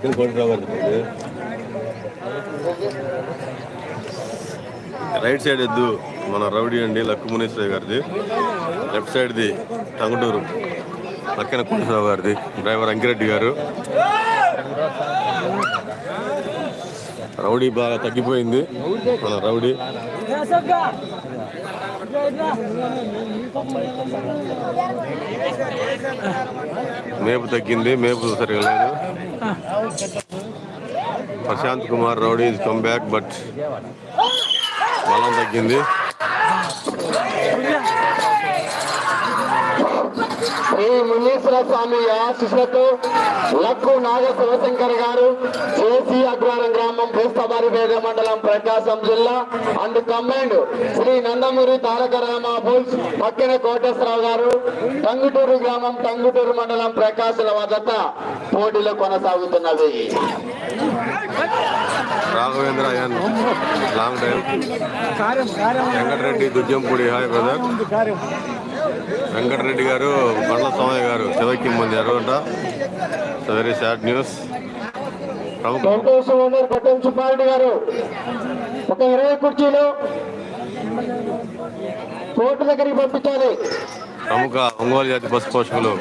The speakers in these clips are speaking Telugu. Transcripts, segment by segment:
వకీల్ కోటిరావు రైట్ సైడ్ ఎద్దు మన రౌడీ అండి లక్కు మునీశ్వరయ్య గారిది. లెఫ్ట్ సైడ్ది టంగుటూరు పక్కన కోటిరావు గారిది. డ్రైవర్ అంకిరెడ్డి గారు. రౌడీ బాగా తగ్గిపోయింది. మన రౌడీ. మేపు తగ్గింది మేపు సరిగా లేదు. Prashanth Kumar rowdy is come back but బలం తగ్గింది శ్రీ మునీశ్వర స్వామి ఆశిష్లతో లక్కు నాగ శివశంకర్ గారు చేసి అగ్రహారం గ్రామం బేస్తబారిపేట మండలం ప్రకాశం జిల్లా. And command Sri Nandamuri Taraka Rama bulls పక్కన కోటేశ్వరరావు గారు టంగుటూరు గ్రామం టంగుటూరు మండలం ప్రకాశం వద్ద పోటీలు కొనసాగుతున్నవి. Raghavendra long time. Venkatareddy Dudyampudi hi brother. Venkatareddy గారు బండ్ల సోమయ్య గారు శివకి పొందారు అంట వెరీ సాడ్ న్యూస్ సంతోషం సుబ్బారెడ్డి గారు ఒక ఇరవై కుర్చీలు కోర్టు దగ్గరికి పంపించాలి. ప్రముఖ ఒంగోలు జాతి పశు పోషకులు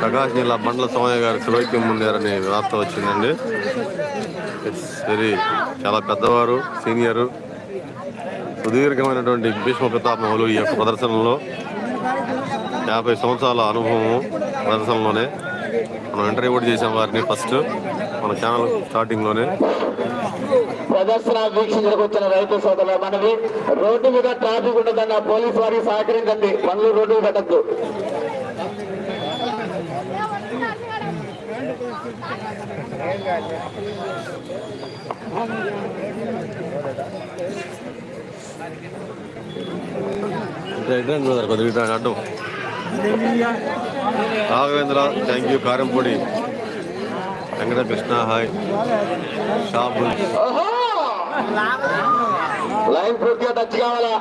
ప్రకాశం జిల్లా బండ్ల సోమయ్య గారు శివైక్యం పొందారని వార్త వచ్చిందండి. ఇట్స్ వెరీ చాలా పెద్దవారు సీనియరు. సుదీర్ఘమైనటువంటి భీష్మ ప్రతాపములు ఈ యొక్క ప్రదర్శనలో. యాభై సంవత్సరాల అనుభవం ప్రదర్శనలోనే మనం ఇంటర్వ్యూ కూడా చేసాం వారిని ఫస్ట్ మన ఛానల్ స్టార్టింగ్లోనే ప్రదర్శన వీక్షించడానికి వచ్చిన రైతు సోదరుల మనవి రోడ్డు మీద ట్రాఫిక్ ఉండదన్న పోలీసు వారికి సహకరించండి పనులు రోడ్డు పెట్టద్దు. కొద్దిగా అడ్డం. రాఘవేంద్ర థ్యాంక్ యూ కారంపొడి వెంకటకృష్ణ హాయ్ షాబుల్ ఓహో! లైన్ పూర్తిగా టచ్ కావాలా?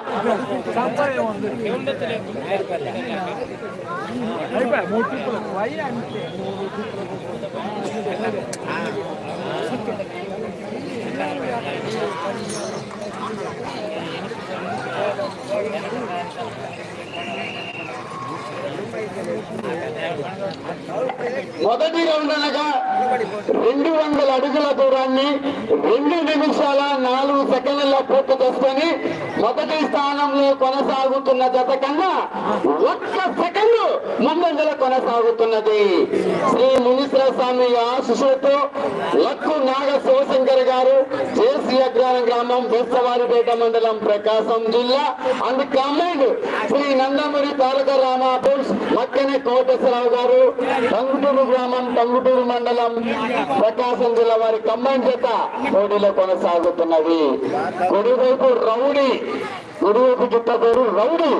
మొదటి రౌండ్ అనగా రెండు వందల అడుగుల దూరాన్ని రెండు నిమిషాల నాలుగు సెకండ్ల పూర్తి చేసుకొని మొదటి స్థానంలో కొనసాగుతున్న జత కన్నా ఒక్క సెకండ్ ముందంజల కొనసాగుతున్నది. శ్రీ మునీశ్వర స్వామి ఆశిషులతో లక్కు నాగ శివశంకర్ గారు జేసీ అగ్రహారం గ్రామం బొత్సవారిపేట మండలం ప్రకాశం జిల్లా. అండ్ కమాండ్ శ్రీ నందమూరి తారక రామాపుల్స్ మక్కనే కోటేశ్వరరావు గారు టంగుటూరు గ్రామం టంగుటూరు మండలం ప్రకాశం జిల్లా వారి కమాండ్ చేత పోటీలో కొనసాగుతున్నది. కుడివైపు రౌడీ కుడివైపు చుట్ట పేరు రౌడీ.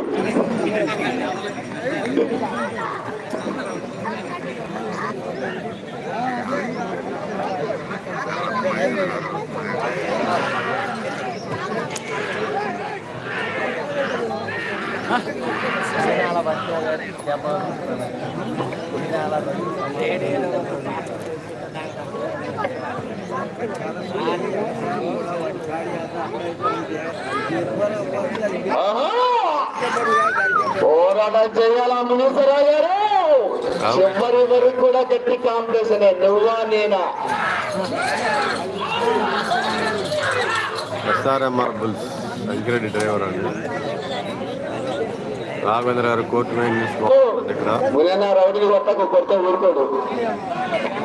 ఆహా! పోరాటం చేయాలా మునీశ్వరరావు గారు? చివరి వరకు కూడా గట్టి కాంపిటీషన్. నువ్వా నేనా? ఎస్ఆర్ఎంఆర్ బుల్స్. వెంకరెడ్డి డ్రైవర్ అండి. రాఘవేంద్ర గారు కోర్టు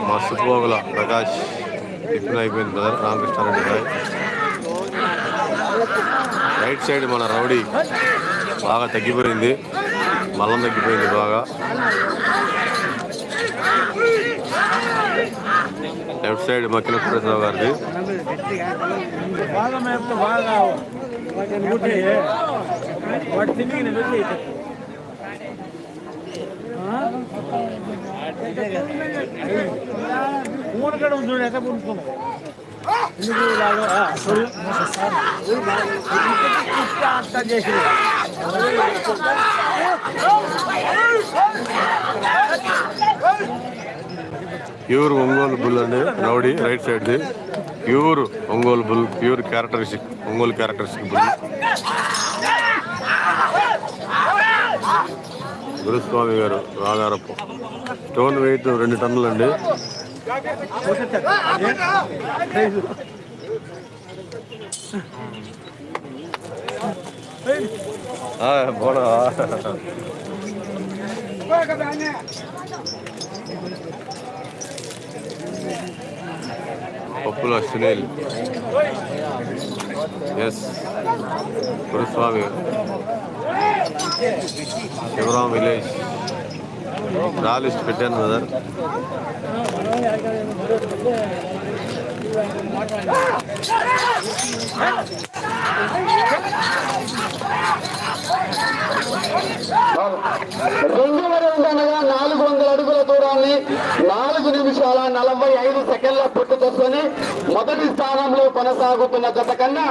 మస్తు పోగల ప్రకాష్ టిఫిన్ అయిపోయింది బ్రదర్. రామకృష్ణారెడ్డి గారు. రైట్ సైడ్ మన రౌడీ. బాగా తగ్గిపోయింది మలం తగ్గిపోయింది బాగా లెఫ్ట్ సైడ్ మక్కిన సురేశ్వరరావు గారిది బాగా బాగా వాటిని వెళ్ళి మూడు ఎందుకు ప్యూర్ ఒంగోలు బుల్ అండి rowdy right సైడ్ది pure Ongole bull pure characteristic Ongole characteristic bull. Guruswamy గారు రాగారప్ప. స్టోన్ వెయిట్ రెండు టన్నులు అండి. బోడా పప్పుల సునీల్ ఎస్ గురుస్వామి శివరాం విలేజ్ రా లిస్ట్ పెట్టాను బ్రదర్ రెండవ రౌండ్ అనగా నాలుగు వందల అడుగుల దూరాన్ని నాలుగు నిమిషాల నలభై ఐదు సెకండ్ల పుట్టుకొసుకొని మొదటి స్థానంలో కొనసాగుతున్న జత కన్నా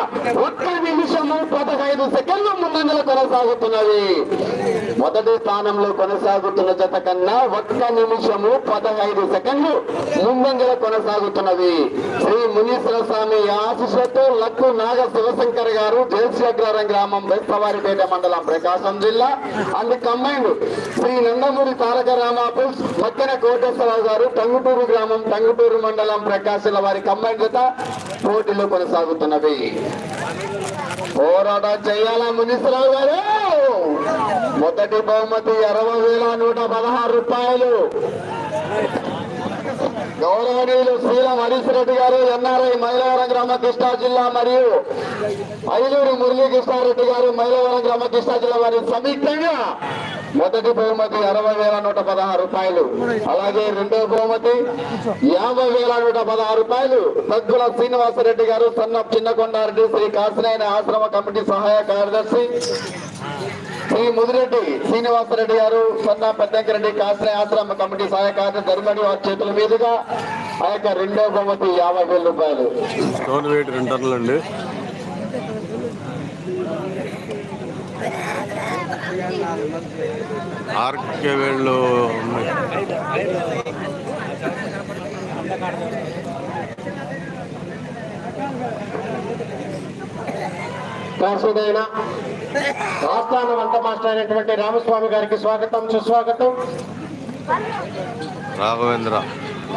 ఒక్క నిమిషము పదహైదు సెకండ్లు ముందంజలు కొనసాగుతున్నది. మొదటి స్థానంలో కొనసాగుతున్న జత కన్నా ఒక్క నిమిషము పదహైదు సెకండ్లు ముందంజల కొనసాగుతున్నది. శ్రీ మునీశ్వర స్వామి ఆశిషతో లక్కు నాగ శివశంకర్ గారు జయశేఖరం గ్రామం బెస్తవారిపేట మండలం ప్రకాశం జిల్లా. అండ్ కంబైన్డ్ శ్రీ నందమూరి తారక రామాపుల్ పక్కన కోటేశ్వరరావు గారు టంగుటూరు గ్రామం టంగుటూరు మండలం ప్రకాశం వారి కంబైన్ జత పోటీలు కొనసాగుతున్నవి. పోరాటం చేయాలా మునిసరావు గారు? మొదటి బహుమతి అరవై వేల నూట పదహారు రూపాయలు. గౌరవనీయులు శ్రీరామ్ హరీష్ రెడ్డి గారు ఎన్ఆర్ఐ మైలవరం గ్రామ కృష్ణా జిల్లా మరియు ఐలూరు మురళీ కృష్ణారెడ్డి గారు మైలవరం గ్రామ కృష్ణా జిల్లా వారి సంయుక్తంగా మొదటి బహుమతి అరవై వేల నూట పదహారు రూపాయలు. అలాగే రెండో బహుమతి యాభై వేల నూట పదహారు రూపాయలు. తగ్గుల శ్రీనివాసరెడ్డి గారు సన్న చిన్నకొండారెడ్డి శ్రీ కాసినాయన ఆశ్రమ కమిటీ సహాయ కార్యదర్శి శ్రీ ముదిరెడ్డి శ్రీనివాసరెడ్డి గారు సన్న పెద్దంకరెడ్డి కాసిన ఆశ్రమ కమిటీ సహాయకారి ధర్మడి వారి చేతుల మీదుగా ఆ యొక్క రెండో బహుమతి యాభై వేల రూపాయలు. స్టోన్ వెయిట్ రెండు టన్నులు అండి. ఆర్కే వేళ్ళు ఉన్నాయి. కాసుడైన ఆస్థాన వంట మాస్టర్ అయినటువంటి రామస్వామి గారికి స్వాగతం సుస్వాగతం. రాఘవేంద్ర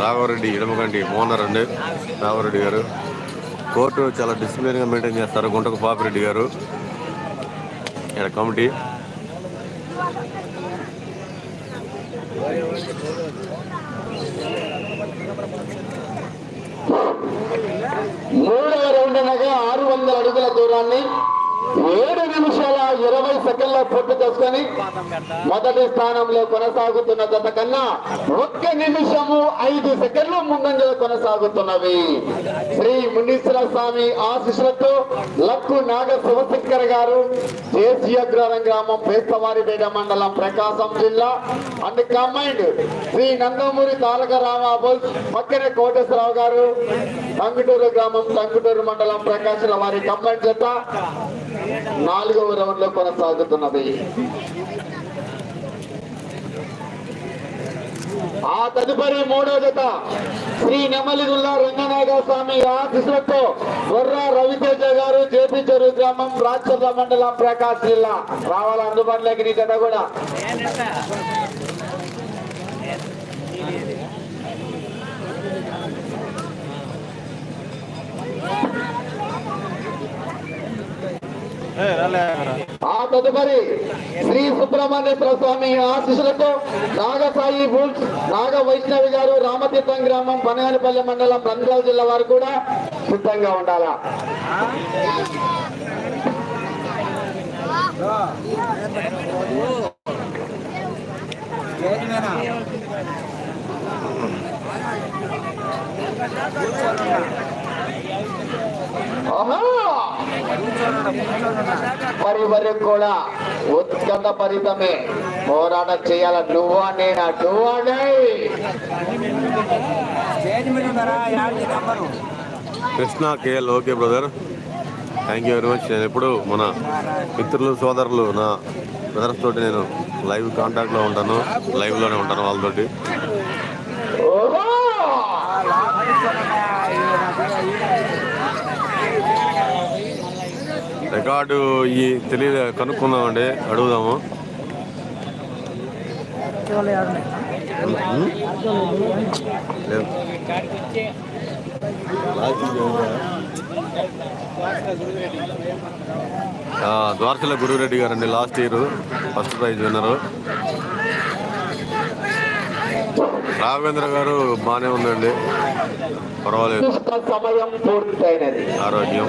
రాఘవరెడ్డి ఇడమకంటి మోనర్ అండి రాఘవరెడ్డి గారు. కోర్టు చాలా డిసిప్లిన్గా మెయింటైన్ చేస్తారు గుంటకు పాపిరెడ్డి గారు. ఇక్కడ కమిటీ. మూడవ రౌండ్ అనగా ఆరు వందల అడుగుల దూరాన్ని ఏడు నిమిషాల ఇరవై సెకండ్ల పూర్తి చేసుకొని మొదటి స్థానంలో కొనసాగుతున్న జత కన్నా ఒక్క నిమిషము ఐదు సెకండ్లు ముందంజలు కొనసాగుతున్నవి. శ్రీ మునీశ్వర స్వామి ఆశిష్లతో లక్కు నాగ శివశంకర్ గారు దేశీయగ్రహం గ్రామం పేస్తవారిపేట మండలం ప్రకాశం జిల్లా అండ్ కంబైండ్ శ్రీ నందమూరి తారక రామాబోల్ పక్కనే కోటేశ్వరరావు గారు టంగుటూరు గ్రామం టంగుటూరు మండలం ప్రకాశం వారి కంబైండ్ జత. నాలుగవ రౌండ్లో కొనసాగుతున్నది. ఆ తదుపరి మూడో జత శ్రీ నెమలిగుల్లా రంగనాథ స్వామి ఆశీస్సులతో బొర్రా రవితేజ గారు జేపీ చెరువు గ్రామం రాచర్ల మండలం ప్రకాశ్ జిల్లా రావాల అందుబాటులోకి నీ జత కూడా. ఆ తదుపరి శ్రీ సుబ్రహ్మణ్యేశ్వర స్వామి ఆశీస్సులతో నాగసాయి బుల్స్ నాగ వైష్ణవి గారు రామతీర్థం గ్రామం బనగానిపల్లి మండలం రంగాల జిల్లా వారు కూడా సిద్ధంగా ఉండాలా ఆహా! మరి వరకు కూడా ఉత్కంఠ పరితమే పోరాటం చేయాల నువ్వా నేనా? నువ్వా Krishna KL okay brother. Thank you very much నేను ఎప్పుడు మన మిత్రులు సోదరులు నా బ్రదర్స్ తోటి నేను లైవ్ కాంటాక్ట్లో ఉంటాను. లైవ్లోనే ఉంటాను వాళ్ళతోటి. రికార్డు ఈ తెలియదు కనుక్కుందామండి అడుగుదాము. ద్వారచల గురురెడ్డి గారండి last year first prize winner Raghavendra గారు బాగానే ఉందండి. పర్వాలేదు. సమయం పూర్తయినది. ఆరోగ్యం.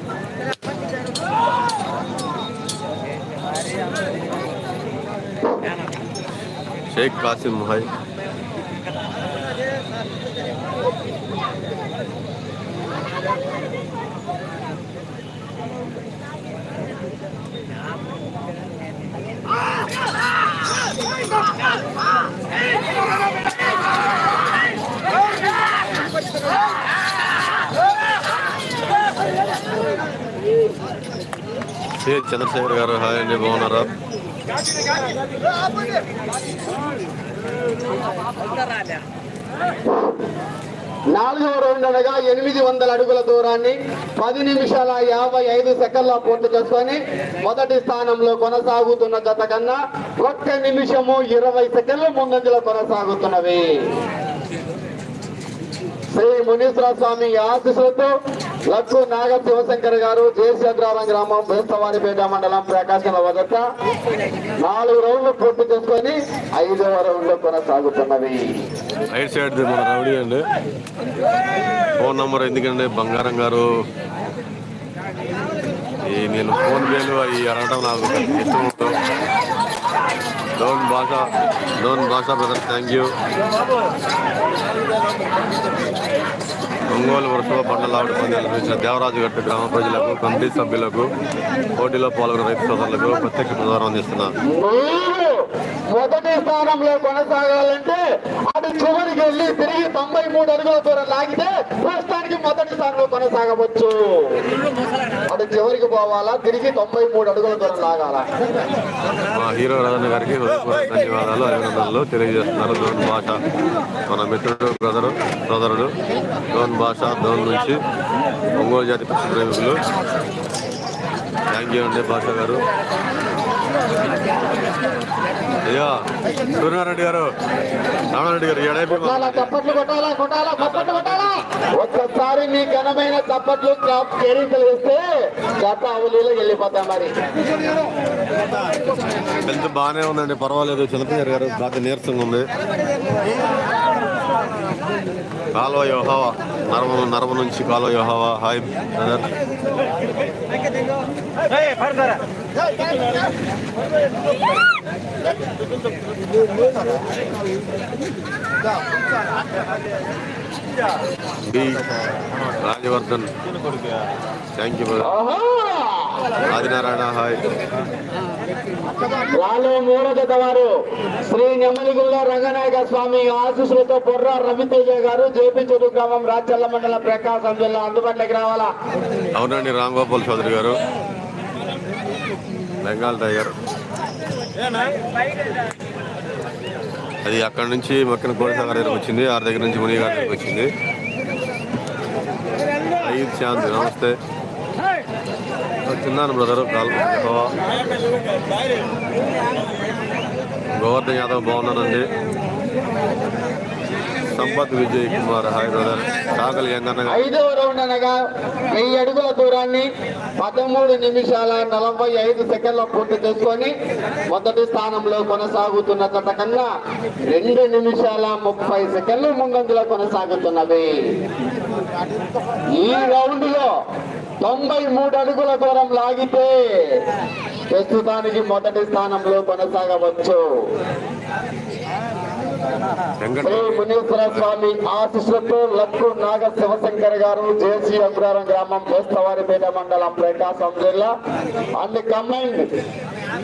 కాసిం హై సి చంద్రశేఖర్ గారు హాయ్ అండి బాగున్నారా నాలుగవ రౌండ్ అనగా ఎనిమిది వందల అడుగుల దూరాన్ని పది నిమిషాల యాభై ఐదు సెకండ్ల పూర్తి చేసుకొని మొదటి స్థానంలో కొనసాగుతున్న గత కన్నా ఒక్క నిమిషము ఇరవై సెకండ్లు ముందంజలో కొనసాగుతున్నవి. శ్రీ మునీశ్వర స్వామి ఆశీస్సులతో లక్కు నాగ శివశంకర్ గారు జేసీ గ్రామం బేస్తవానిపేట మండలం ప్రకాశం వద్ద నాలుగు రౌండ్లు పూర్తి చేసుకొని ఐదవ రౌండ్ కొనసాగుతున్నవి. రైట్ సైడ్ మన రౌడీ అండి. ఫోన్ నంబర్ ఎందుకంటే బంగారం గారు ఈ నేను ఫోన్ పేలు అవి అడగడం నాకు ఇష్టం డోన్ భాష డోన్ భాష బ్రదర్ థ్యాంక్ యూ. ఒంగోలు వరుసలో బండల ఆవిడ పందాలు నిర్వహించిన దేవరాజు గట్టు గ్రామ ప్రజలకు కమిటీ సభ్యులకు పోటీలో పాల్గొన్న రైతు సోదరులకు ప్రత్యక్ష ప్రచారం అందిస్తున్నారు మొదటి స్థానంలో కొనసాగాలంటే అటు చివరికి వెళ్ళి తిరిగి తొంభై మూడు అడుగుల దూరం లాగితే ప్రస్తుతానికి మొదటి స్థానంలో కొనసాగవచ్చు. అటు చివరికి పోవాలా తిరిగి తొంభై మూడు అడుగుల దూరం లాగాలా? మా హీరో రాజన్న గారికి ధన్యవాదాలు అభినందనలు తెలియజేస్తున్నారు డోన్ భాష. మన మిత్రుడు బ్రదరు సోదరుడు ధోన్ భాష ధోన్ నుంచి ఒంగోలు జాతి పక్షి ప్రేమికులు. థ్యాంక్ యూ అండి భాష గారు. అయ్యా సూర్యారెడ్డి గారు రామారెడ్డి గారు చప్పట్లు కొట్టాలా కొట్టాలా చప్పట్లు కొట్టాలా? ఒక్కసారి మీ ఘనమైన చప్పట్లు కేరింతలు వేస్తే గత అవలీలో వెళ్ళిపోతాం మరి. హెల్త్ బాగానే ఉందండి పర్వాలేదు. చంద్రశేఖర్ గారు బాగా నీరసంగా ఉంది. కాలువ యోహావా నరమ నరమ నుంచి కాలువ యోహావా. Hi brother. Rajavardhan. Thank you! Adinarayana hi రాలో మూడో జత వారు శ్రీ నెమ్మలిగుల్ల రంగనాయక స్వామి ఆశీస్సులతో పొర్ర రవితేజ గారు జేపీ చెడు గ్రామం రాచల్ల మండల ప్రకాశం జిల్లా అందుబాటులోకి రావాలా? అవునండి రామ్ గోపాల్ చౌదరి గారు. బెంగాల్ టైగర్. అది అక్కడ నుంచి మక్కన కోడిసాగర్ దగ్గరకు వచ్చింది. ఆరు దగ్గర నుంచి మునిగారి దగ్గరకు వచ్చింది. అయ్యూబ్ శాంతి నమస్తే. తిన్నాను బ్రదర్. కాల్ గోవర్ధన్ యాదవ్ బాగున్నానండి సంపత్ విజయ్ కుమార్ హాయ్ బ్రదర్ ఐదవ రౌండ్ అనగా వెయ్యి అడుగుల దూరాన్ని పదమూడు నిమిషాల నలభై ఐదు సెకండ్ల పూర్తి చేసుకొని మొదటి స్థానంలో కొనసాగుతున్న జత కన్నా రెండు నిమిషాల ముప్పై సెకండ్లు ముందంజలో కొనసాగుతున్నవి ఈ రౌండ్లో తొంభై మూడు అడుగుల దూరం లాగితే ప్రస్తుతానికి మొదటి స్థానంలో కొనసాగవచ్చు. శ్రీ మునీశ్వర స్వామి ఆశీస్సులతో లక్కు నాగ శివశంకర్ గారు జేసీ అగ్రహారం గ్రామం బేస్తవారిపేట మండలం ప్రకాశం జిల్లా. అండ్ కమెండ్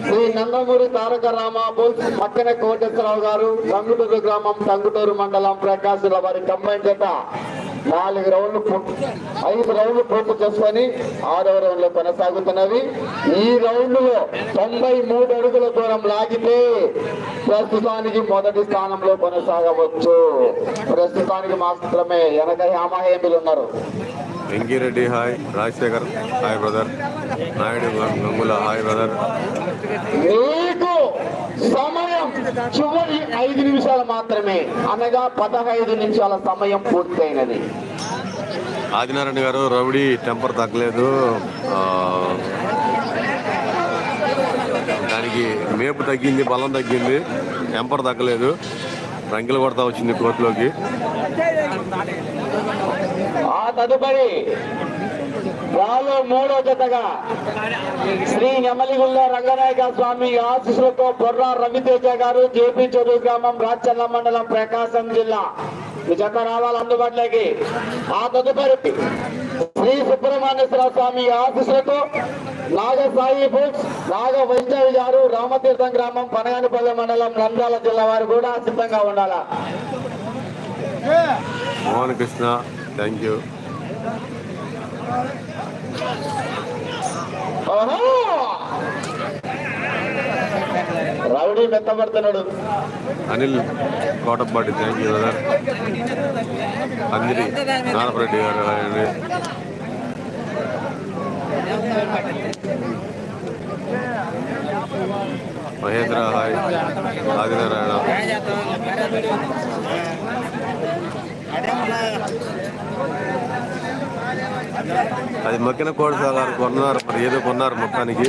శ్రీ నందమూరి తారక రామాబు పక్కన కోటేశ్వరరావు గారు టంగుటూరు గ్రామం టంగుటూరు మండలం ప్రకాశుల వారి కంబైన్ చేత నాలుగు రౌండ్లు ఐదు రౌండ్లు పూర్తి చేసుకొని ఆరవ రౌండ్లో కొనసాగుతున్నవి. ఈ రౌండ్లో తొంభై మూడు అడుగుల దూరం లాగితే ప్రస్తుతానికి మొదటి స్థానంలో కొనసాగవచ్చు. ప్రస్తుతానికి మాత్రమే వెనక యామహేమిలు ఉన్నారు. Venkireddy hi Rajasekhar hi brother Naidu Gangula hi brother. మీకు సమయం చివరి ఐదు నిమిషాలు మాత్రమే అనగా పదహైదు నిమిషాల సమయం పూర్తయినది. ఆదినారాయణ గారు రౌడీ టెంపర్ తగ్గలేదు. దానికి మేపు తగ్గింది బలం తగ్గింది టెంపర్ తగ్గలేదు. రంకెలు కొడతా వచ్చింది కోర్టులోకి. ఆ తదుపరి రాలో మూడో జతగా శ్రీ నెమలిగుళ్ళ రంగనాయక స్వామి ఆశీస్సులతో బొర్రా రవితేజ గారు జేపీ చెరువు గ్రామం రాచల్ల మండలం ప్రకాశం జిల్లా. ఈ జత రావాలి అందుబాటులోకి. ఆ తదుపరి శ్రీ సుబ్రహ్మణ్యేశ్వర స్వామి ఆశీస్సులతో నాగ సాయి బుక్స్ నాగ వైష్ణవి గారు రామతీర్థం గ్రామం పనగానిపల్లె మండలం నంద్యాల జిల్లా వారు కూడా సిద్ధంగా ఉండాలా? Mohan Krishna thank you! Rowdy మెత్తబడుతున్నాడు. Anil Kotapati thank you brother అందిరి Nanapareddy గారు మహేంద్ర హాయ్. ఆదినారాయణ అది మొక్కిన కోడి సాగారు కొన్నారు మరి ఏదో కొన్నారు మొత్తానికి.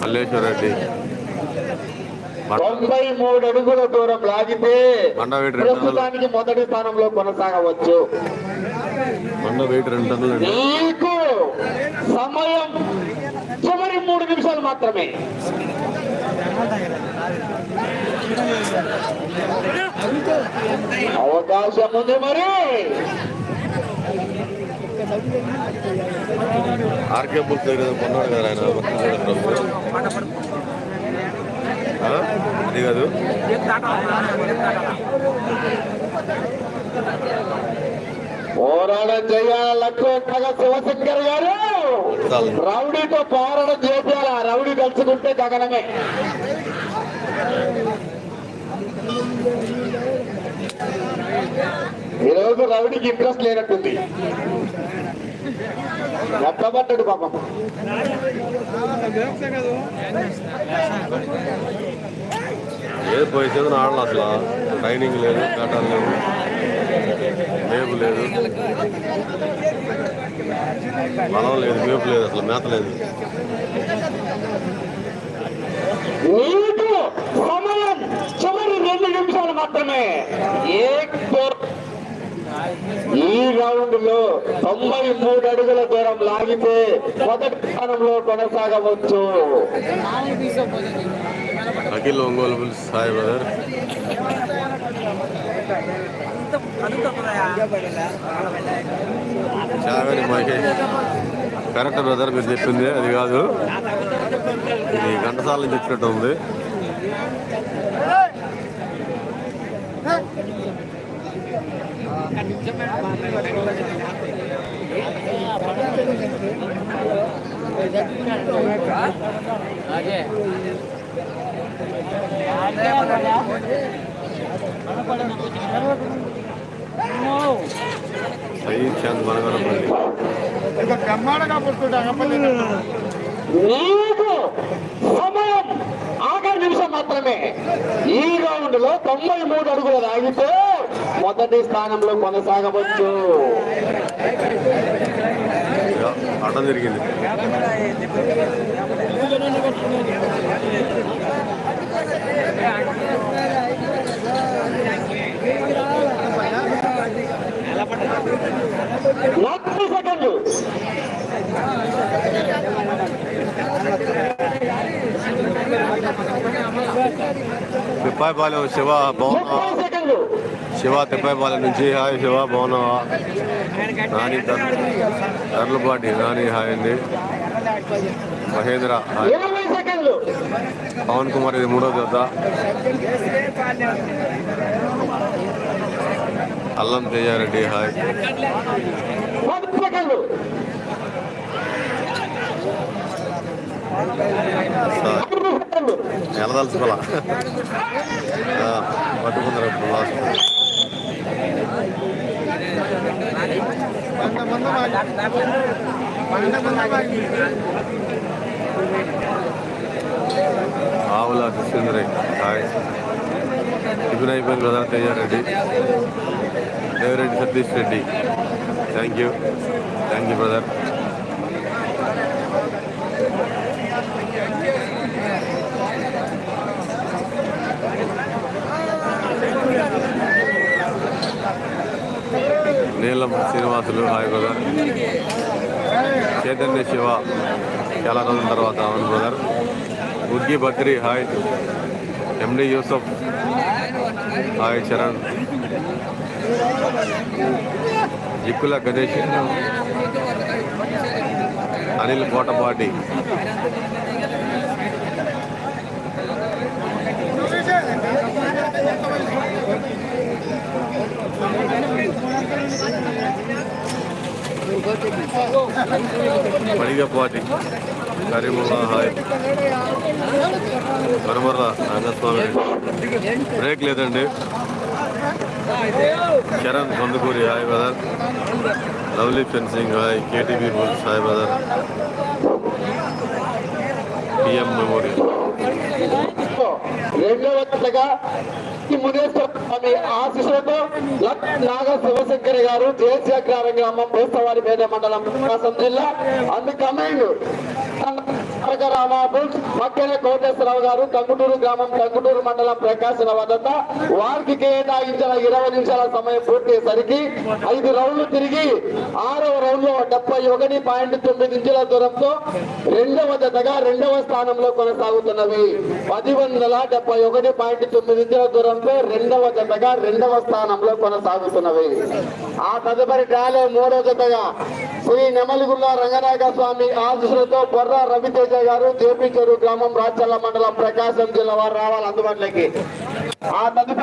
మల్లేశ్వర రెడ్డి. తొంభై మూడు అడుగుల దూరం లాగితే ప్రస్తుతానికి మొదటి స్థానంలో కొనసాగవచ్చు. మండ వెయిట్ రెండు టన్నులు నీకు సమయం చివరి మూడు నిమిషాలు మాత్రమే. అవకాశం ఉంది మరి. ఆర్కే బుక్ దగ్గర కొన్నాడు కదా ఆయన? అది కాదు. పోరాటం చేయాల. లక్ష్మణ శివశంకర్ గారు. రౌడీతో పోరాటం చేయాలి రౌడీ కలుసుకుంటే గగనమే. ఈరోజు రౌడీకి ఇంట్రెస్ట్ లేనట్టుంది. ఎక్కబడ్డాడు పాపం. ఏది పోయి ఆడాలి అసలు? ట్రైనింగ్ లేదు కట్టాలు లేవు. మేపు లేదు. బలం లేదు మేపు లేదు అసలు మేత లేదు. సమయం చివరి రెండు నిమిషాలు మాత్రమే. ఈ రౌండ్లో తొంభై మూడు అడుగుల దూరం లాగితే మొదటి స్థానంలో కొనసాగవచ్చు. Akhil Ongole hi brother. Chagani Mahesh. Correct brother మీరు చెప్పింది అది కాదు. ఇది ఘంటసాల నుంచి వచ్చినట్టు ఉంది. సయీద్ చాంద్ మనగరపల్లి నీకు సమయం ఆఖరి నిమిషం మాత్రమే. ఈ రౌండ్లో తొంభై మూడు అడుగులు లాగితే మొదటి స్థానంలో కొనసాగవచ్చు. అడ్డం జరిగింది నలభై సెకండ్లు తిప్పాయిపాలెం శివ సెకండ్లు శివ తిప్పాయిపాలెం నుంచి హాయ్ శివ బాగున్నావా నాని తర్లపాటి నాని హాయ్ అండి. మహేంద్ర హాయ్. పవన్ కుమార్ ఇది మూడో జత. అల్లం తేజారెడ్డి హాయ్. పట్టుకుందరు ఇప్పుడు లాస్ట్ ఆవుల కృష్ణేంద్ర హాయ్. టిఫిన్ అయిపోయింది కదా Tejareddy Devareddy Satish Reddy. Thank you thank you brother Neelam Srinivasulu hi brother Chaitanya Siva చాలా రోజుల తర్వాత అవును brother ఉర్గి Badri hi. MD Yusuf hi Charan. Jikkula Ganesh. Anil Kotapati. Madigapati Karimulla hi Vanamarra Rangaswamy break లేదండి. Charan Kandukuri hi brother lovely fencing hi KTV bulls hi brother PM memorial రెండవ జతగా ఈ మునేశ్వర స్వామి ఆశీస్సులతో లక్ నాగ శివశంకర్ గారు జయశేఖర గ్రామం భూస్తవారి పేద మండలం ప్రకాశం జిల్లా అందు రామాపుల్ మక్కెల కోటేశ్వరరావు గారు కంగుటూరు గ్రామం కంగుటూరు మండలం ప్రకాశన వద్ద వారికి కేటాయించిన ఇరవై నిమిషాల సమయం పూర్తయ్యేసరికి ఐదు రౌండ్లు తిరిగి ఆరవ రౌండ్లో డెబ్బై ఒకటి పాయింట్ తొమ్మిది ఇంచుల దూరంతో రెండవ జతగా రెండవ స్థానంలో కొనసాగుతున్నవి. పది వందల డెబ్బై ఒకటి పాయింట్ తొమ్మిది ఇంచుల దూరంతో రెండవ జతగా రెండవ స్థానంలో కొనసాగుతున్నవి. ఆ తదుపరి డ్రాలో మూడవ జతగా శ్రీ నెమలిగుల్ల రంగనాయక స్వామి ఆశీస్సులతో బొర్ర రవితేజ గారు జేపీ గ్రామం రాచల్ల మండలం ప్రకాశం జిల్లా వారు రావాలి అందుబాటులోకి. ఆ తదుపరి